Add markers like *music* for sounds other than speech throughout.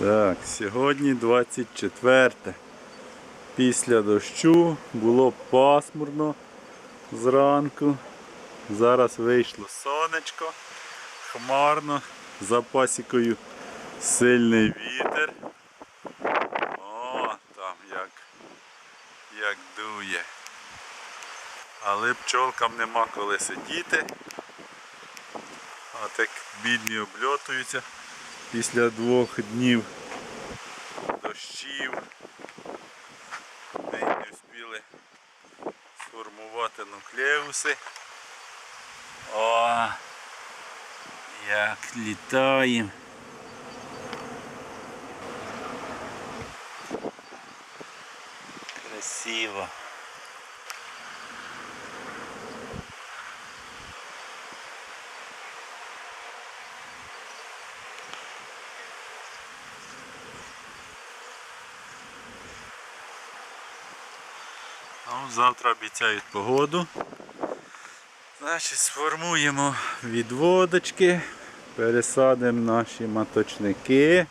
Так, сьогодні 24. Після дощу було пасмурно зранку. Зараз вийшло сонечко, хмарно, за пасікою сильний вітер. О, там як, як дує. Але пчолкам нема коли сидіти. А так бідні обльотуються після двох днів дощів. Ми не встигли сформувати нуклеуси. О, як літаємо. Красиво. Ну, завтра обіцяють погоду. Значить, сформуємо відводочки, пересадимо наші маточники.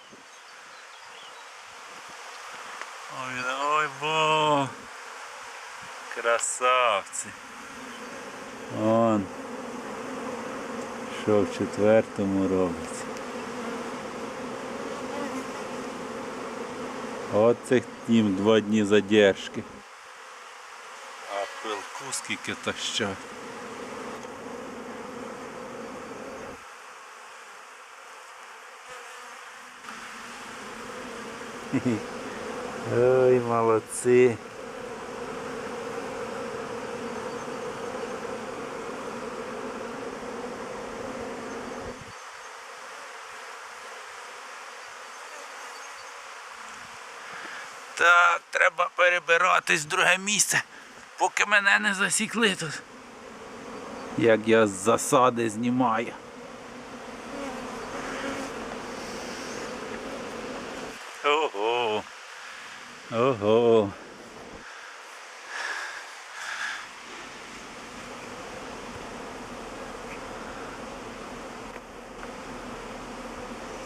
Ой, ой, бо! Красавці! Он. Що в четвертому робиться. От цих днів два дні задержки. Пилку скільки що. Ой, молодці. Так, треба перебиратись в друге місце, поки мене не засікли тут. Як я з засади знімаю. Ого. Ого.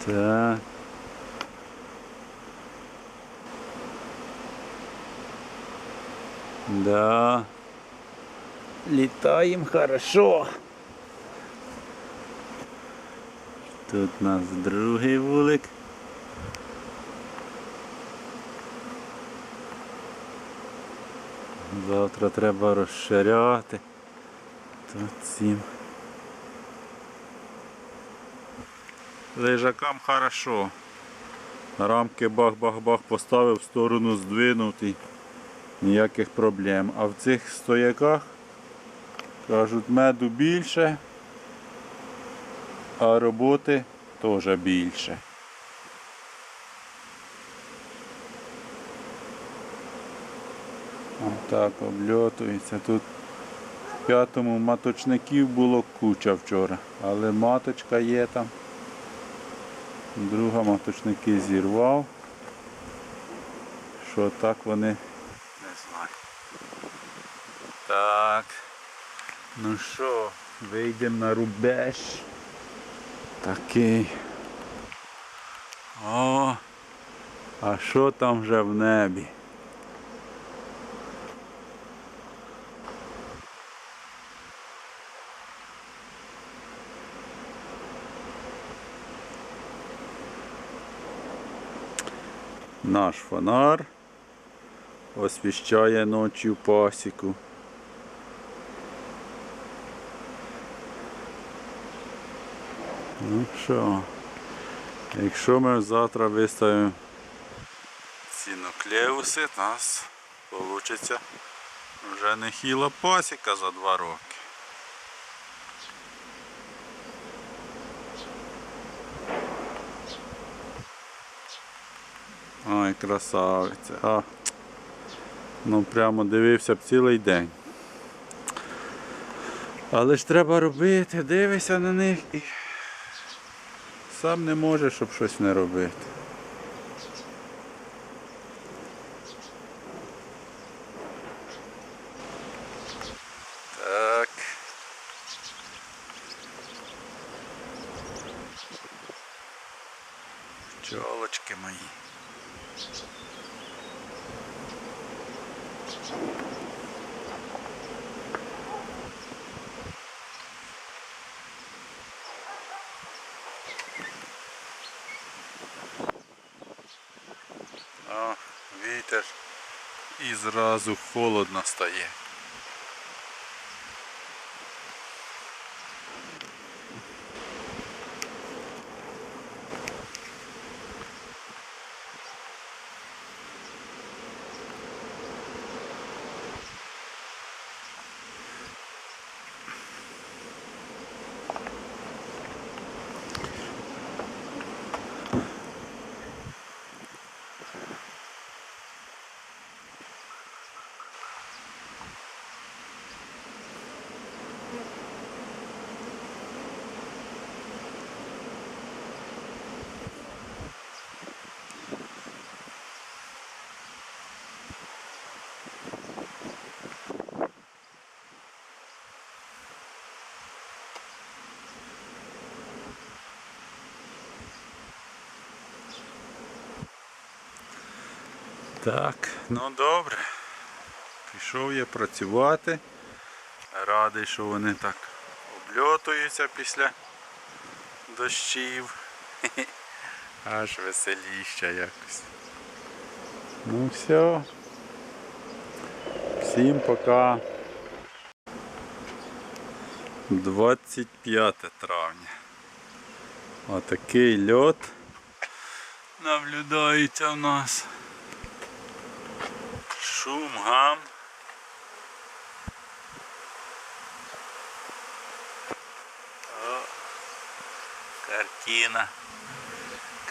Так. Да. Летаем хорошо. Тут у нас другий вулик. Завтра треба розширяти. Тут сім. Лежакам хорошо. Рамки бах-бах-бах поставив, в сторону здвинутий. Ніяких проблем. А в цих стояках кажуть меду більше, а роботи теж більше. Так, обльотується. Тут в п'ятому маточників було куча вчора, але маточка є там. Друга маточники зірвав. Що так вони. Так. Ну що, вийдемо на рубеж. Такий. О! А що там вже в небі? Наш фонар освіщає ночі пасіку. Ну що, якщо ми завтра виставимо ці нуклеуси, у нас вийде вже нехіла пасіка за два роки. Ой, красавиця. А, ну прямо дивився б цілий день. Але ж треба робити, дивишся на них і сам не можеш, щоб щось не робити. Так. Чого Йолочки мої. О, вітер і зразу холодно стає. Так, ну добре. Пішов я працювати. Радий, що вони так обльотуються після дощів. *laughs* Аж веселіще якось. Ну все. Всім пока. 25 травня. Отакий льот наблюдається в нас. Шум, гам. О, картина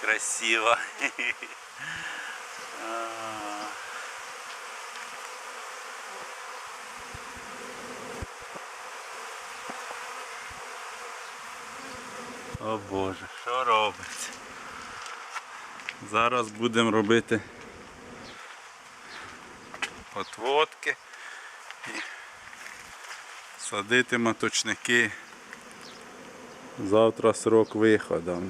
красиво. А. О Боже, що робиться? Зараз будемо робити отводки і садити маточники. Завтра срок виходу.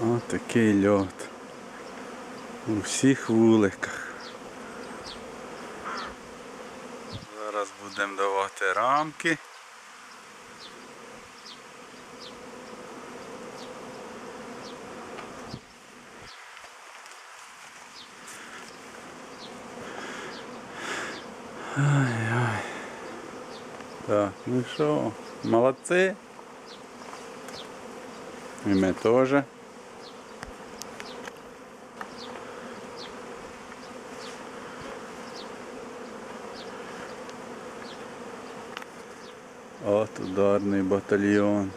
Ось такий льот. У всіх вуликах. Зараз будемо давати рамки. Ай-ай. Так, ну що, молодці. І ми теж. От ударний батальйон.